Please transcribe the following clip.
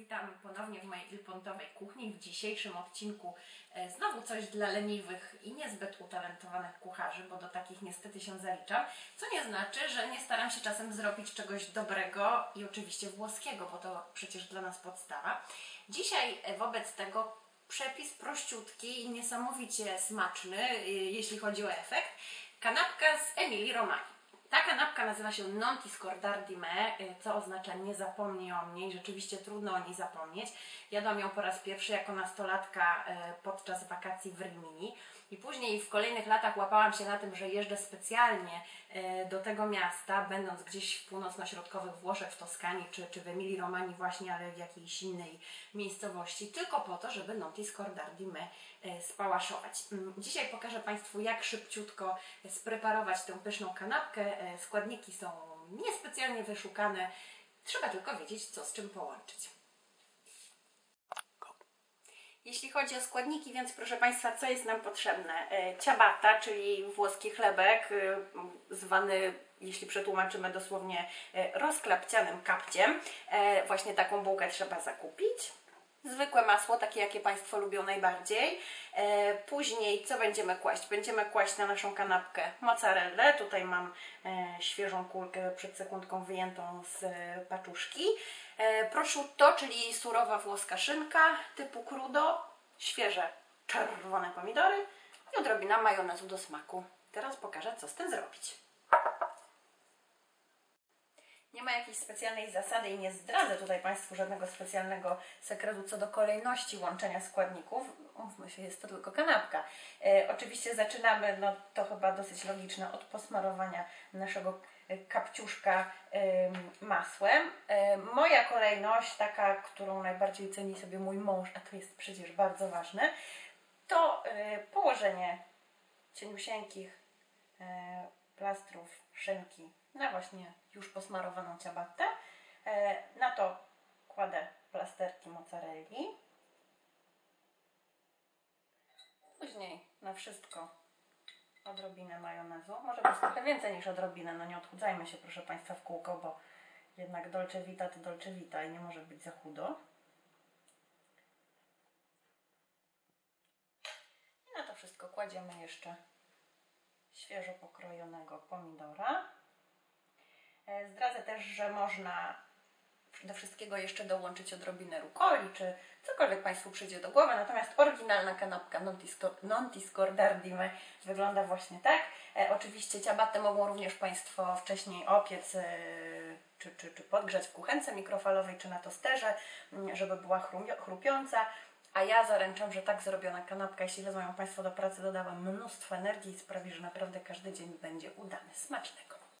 Witam ponownie w mojej ilpontowej kuchni. W dzisiejszym odcinku e, znowu coś dla leniwych i niezbyt utalentowanych kucharzy, bo do takich niestety się zaliczam. Co nie znaczy, że nie staram się czasem zrobić czegoś dobrego i oczywiście włoskiego, bo to przecież dla nas podstawa. Dzisiaj e, wobec tego przepis prościutki i niesamowicie smaczny, e, jeśli chodzi o efekt. Kanapka z Emilii Romani. Ta kanapka nazywa się Non ti me, y, co oznacza nie zapomnij o mnie i rzeczywiście trudno o niej zapomnieć. Jadłam ją po raz pierwszy jako nastolatka y, podczas wakacji w Rimini i później w kolejnych latach łapałam się na tym, że jeżdżę specjalnie y, do tego miasta, będąc gdzieś w północno-środkowych Włoszech, w Toskanii czy, czy w Emilii Romani właśnie, ale w jakiejś innej miejscowości, tylko po to, żeby Non ti scordar di me spałaszować. Mm, dzisiaj pokażę Państwu, jak szybciutko spreparować tę pyszną kanapkę składniki są niespecjalnie wyszukane. Trzeba tylko wiedzieć, co z czym połączyć. Jeśli chodzi o składniki, więc proszę Państwa, co jest nam potrzebne? E, ciabatta, czyli włoski chlebek, e, zwany, jeśli przetłumaczymy dosłownie, rozklapcianym kapciem. Właśnie taką bułkę trzeba zakupić zwykłe masło, takie jakie Państwo lubią najbardziej. E, później co będziemy kłaść? Będziemy kłaść na naszą kanapkę mozzarellę. Tutaj mam e, świeżą kulkę przed sekundką wyjętą z e, paczuszki. Prosciutto, czyli surowa włoska szynka typu crudo, świeże czerwone pomidory i odrobina majonezu do smaku. Teraz pokażę, co z tym zrobić. Nie ma jakiejś specjalnej zasady i nie zdradzę tutaj Państwu żadnego specjalnego sekretu co do kolejności łączenia składników. Mówmy się, jest to tylko kanapka. E, oczywiście zaczynamy, no to chyba dosyć logiczne, od posmarowania naszego e, kapciuszka masłem. E, moja kolejność, taka, którą najbardziej ceni sobie mój mąż, a to jest przecież bardzo ważne, to e, położenie cieniusieńkich plastrów szynki na właśnie już posmarowaną ciabattę. E, na to kładę plasterki mozzarelli. Później na wszystko odrobinę majonezu. Może być trochę więcej niż odrobinę, no nie odchudzajmy się proszę Państwa w kółko, bo jednak dolce vita to dolce vita i nie może być za chudo. I na to wszystko kładziemy jeszcze świeżo pokrojonego pomidora. E, zdradzę też, że można do wszystkiego jeszcze dołączyć odrobinę rukoli, czy cokolwiek Państwu przyjdzie do głowy. Natomiast oryginalna kanapka non ti scordardime wygląda właśnie tak. E, oczywiście ciabatę mogą również Państwo wcześniej opiec e, czy, czy, czy podgrzać w kuchence mikrofalowej, czy na tosterze, mm, żeby była chrupiąca. A ja zaręczam, że tak zrobiona kanapka, jeśli wezmą Państwo do pracy, doda Wam mnóstwo energii i sprawi, że naprawdę każdy dzień będzie udany. Smacznego!